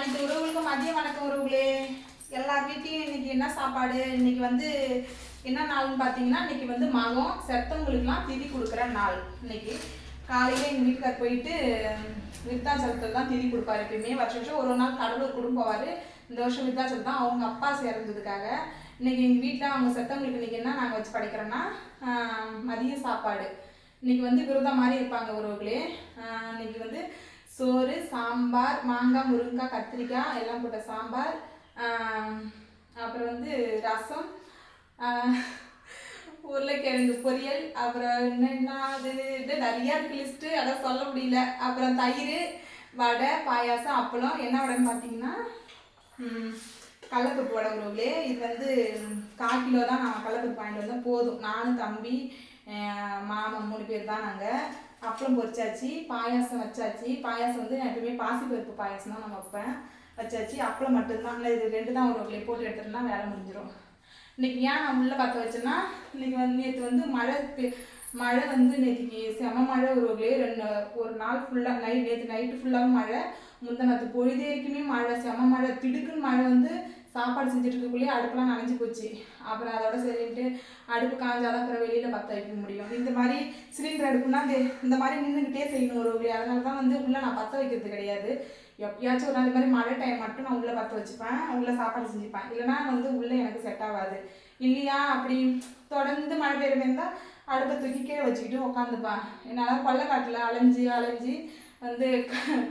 மதிய வணக்கம் உறவுகளே. எல்லார் வீட்லேயும் இன்னைக்கு என்ன சாப்பாடு? இன்னைக்கு வந்து என்ன நாள்னு பார்த்தீங்கன்னா இன்னைக்கு வந்து மகம் செத்தவங்களுக்குலாம் திதி கொடுக்குற நாள். இன்னைக்கு காலையில் எங்கள் வீட்டுக்கார் போயிட்டு விருத்தாச்சலத்தில் தான் திதி கொடுப்பாரு எப்பயுமே. வருஷம் வருஷம் ஒரு ஒரு நாள் கடவுள் கூட போவார். இந்த வருஷம் விருத்தாச்சலம் தான் அவங்க அப்பா சேர்ந்ததுக்காக இன்னைக்கு எங்கள் வீட்டில் அவங்க செத்தவங்களுக்கு இன்னைக்கு என்ன நாங்கள் வச்சு படைக்கிறோன்னா மதிய சாப்பாடு. இன்னைக்கு வந்து விரதம் மாதிரி இருப்பாங்க உறவுகளே. இன்னைக்கு வந்து சோறு சாம்பார் மாங்காய் முருங்கைக்காய் கத்திரிக்காய் எல்லாம் போட்ட சாம்பார் அப்புறம் வந்து ரசம் உருளைக்கிழங்கு பொரியல் அப்புறம் என்னென்னா அது இது நிறையா இருக்கு லிஸ்ட்டு அதை சொல்ல முடியல. அப்புறம் தயிர் வடை பாயாசம் அப்பளம். என்ன வடைன்னு பார்த்தீங்கன்னா ம், கடலப்பருப்பு வடை இது வந்து கால் கிலோ தான் நான் கடலப்பருப்பு வாங்கிட்டு வந்தேன். போதும். நானும் தம்பி மாமன் மூணு பேர் தான் நாங்கள் அப்பளம் பொரிச்சாச்சு பாயாசம் வச்சாச்சு. பாயாசம் வந்து நான் எப்பவுமே பாசிப்பருப்பு பாயாசம் தான் நான் வைப்பேன். வச்சாச்சு அப்பளம் மட்டும்தான். இல்லை இது ரெண்டு தான் உறவுகளே போட்டு எடுத்துட்டோம்னா வேலை முடிஞ்சிடும் இன்னைக்கு ஏன் நான் உள்ளே பார்த்து வச்சேன்னா இன்னைக்கு வந்து நேற்று வந்து மழை பெ- மழை வந்து நேற்றுக்கு செம மழை ஒரு உறவுகளே ரெண்டு ஒரு நாள் ஃபுல்லாக நைட் நேற்று நைட்டு ஃபுல்லாகவும் மழை. முந்தினத்து பொழுதே வரைக்குமே மழை செம மழை திடுக்குன்னு மழை வந்து சாப்பாடு செஞ்சுட்டு இருக்கக்குள்ளேயே அடுப்பெலாம் நனைஞ்சு போச்சு. அப்புறம் அதோட சரின்ட்டு அடுப்பு காஞ்சாதான் அப்புறம் வெளியில் பற்ற வைக்க முடியும். இந்த மாதிரி சிலிண்டர் அடுப்புனா இந்த இந்த மாதிரி நின்றுக்கிட்டே செய்யணும் ஒரு வழி. அதனால தான் வந்து உள்ளே நான் பற்ற வைக்கிறது கிடையாது. எப்பயாச்சும் ஒரு நாள் மாதிரி மழை டைம் மட்டும் நான் உள்ளே பற்ற வச்சுப்பேன். உள்ளே சாப்பாடு செஞ்சுப்பேன். இல்லைனா வந்து உள்ளே எனக்கு செட் ஆகாது. இல்லையா? அப்படி தொடர்ந்து மழை பெய்யுமே இருந்தால் அடுப்பை தூக்கி கீழே வச்சுக்கிட்டு உட்காந்துப்பேன் என்னால் கொல்லைக்காட்டில் அலைஞ்சு அலைஞ்சு வந்து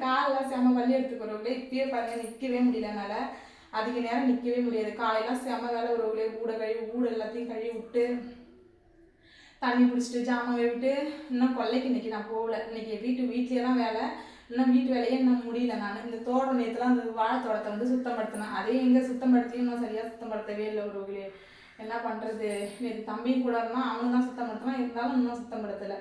காலெலாம் செம வலி எடுத்துக்கிறோம் இப்பயே பாருங்க நிற்கவே முடியல என்னால். அதிக நேரம் நிற்கவே முடியாது. காலையெல்லாம் செம வேலை ஒரு ஊட கழுவி ஊடு எல்லாத்தையும் கழுவி விட்டு தண்ணி பிடிச்சிட்டு ஜாமான் கழுவிட்டு இன்னும் கொல்லைக்கு இன்னைக்கு நான் போகல. இன்னைக்கு வீட்டு வீட்லேயே தான் வேலை. இன்னும் வீட்டு வேலையே இன்னும் முடியல நான். இந்த தோட்டம் நேற்றுலாம் அந்த வாழைத்தோட்டத்தை வந்து சுத்தப்படுத்தினேன். அதையும் எங்கே சுத்தப்படுத்தியும் இன்னும் சரியாக சுத்தப்படுத்தவே இல்லை ஒரு என்ன பண்ணுறது நேற்று தம்பியும் கூட இருந்தால் அவனும் தான் சுத்தப்படுத்தினான். இருந்தாலும் இன்னும் சுத்தப்படுத்தலை.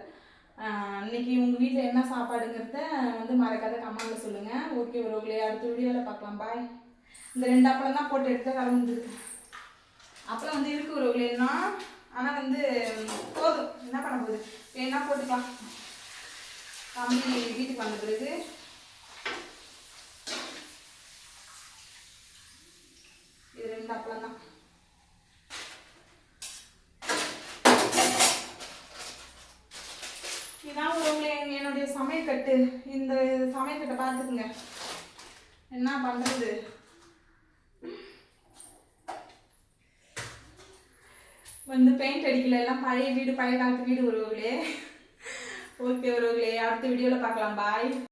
இன்னைக்கு உங்கள் வீட்டில் என்ன சாப்பாடுங்கிறத வந்து மறக்காத கமெண்ட்டில் சொல்லுங்கள் ஓகே உறவுகளே அடுத்த வீடியோவில் பார்க்கலாம். பாய் இந்த ரெண்டு அப்பளம் தான் போட்டு எடுத்து கலந்துருக்கு அப்புறம் வந்து இருக்கு உறவுகளேன்னா ஆனால் வந்து போதும். என்ன பண்ண போகுது? வேணா போட்டுக்கலாம்? தம்பி வீட்டுக்கு வந்த பிறகு. இது ரெண்டு அப்பளம் தான். இதான் உறவுகளே என்னுடைய சமையக்கட்டு இந்த சமையக்கட்டை பார்த்துக்குங்க. என்ன பண்ணுறது வந்து பெயிண்ட் அடிக்கல. எல்லாம் பழைய வீடு பழைய காலத்து வீடு உறவுகளே ஓகே உறவுகளே அடுத்த வீடியோவில் பார்க்கலாம். பாய்